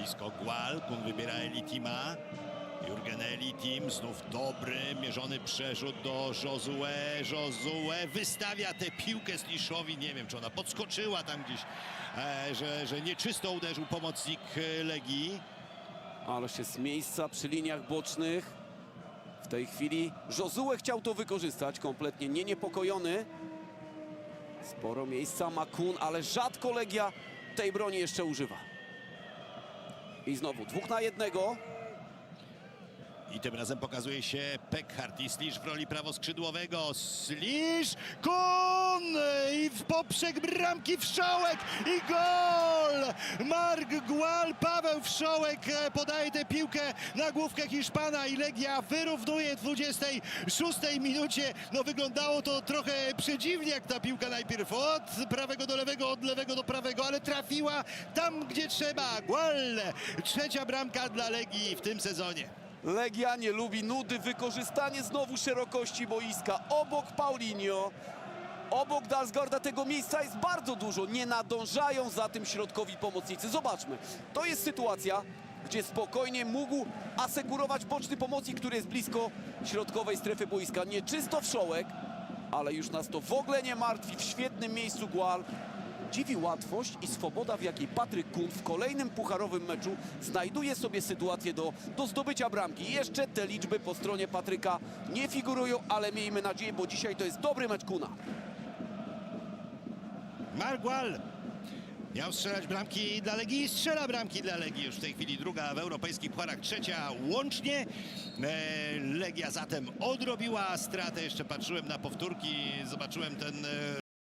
blisko Gual, Kun wybiera Elitima. Jurgen Elitim, znów dobry, mierzony przerzut do Josue. Josue wystawia tę piłkę Sliszowi. Nie wiem, czy ona podskoczyła tam gdzieś, e, że, że nieczysto uderzył pomocnik e, Legii. Ale się z miejsca przy liniach bocznych. W tej chwili Josue chciał to wykorzystać, kompletnie nie niepokojony. Sporo miejsca ma Kun, ale rzadko Legia tej broni jeszcze używa. I znowu dwóch na jednego. I tym razem pokazuje się Peckhardt i Slisz w roli prawoskrzydłowego. Slisz, Kun i w poprzek bramki Wszołek i gol! Mark Gual, Paweł Wszołek e, podaje tę piłkę na główkę Hiszpana i Legia wyrównuje w 26 minucie. No wyglądało to trochę przedziwnie, jak ta piłka najpierw od prawego do lewego, od lewego do prawego, trafiła tam, gdzie trzeba. Gual, trzecia bramka dla Legii w tym sezonie. Legia nie lubi nudy, wykorzystanie znowu szerokości boiska. Obok Paulinho, obok Dalsgaarda tego miejsca jest bardzo dużo. Nie nadążają za tym środkowi pomocnicy. Zobaczmy, to jest sytuacja, gdzie spokojnie mógł asekurować boczny pomocnik, który jest blisko środkowej strefy boiska. Nieczysto wszołek, ale już nas to w ogóle nie martwi. W świetnym miejscu Gual. Dziwi łatwość i swoboda, w jakiej Patryk Kun w kolejnym pucharowym meczu znajduje sobie sytuację do, do zdobycia bramki. Jeszcze te liczby po stronie Patryka nie figurują, ale miejmy nadzieję, bo dzisiaj to jest dobry mecz Kuna. Margual miał strzelać bramki dla Legii i strzela bramki dla Legii. Już w tej chwili druga w europejskich pucharach, trzecia łącznie. E, Legia zatem odrobiła stratę. Jeszcze patrzyłem na powtórki, zobaczyłem ten e,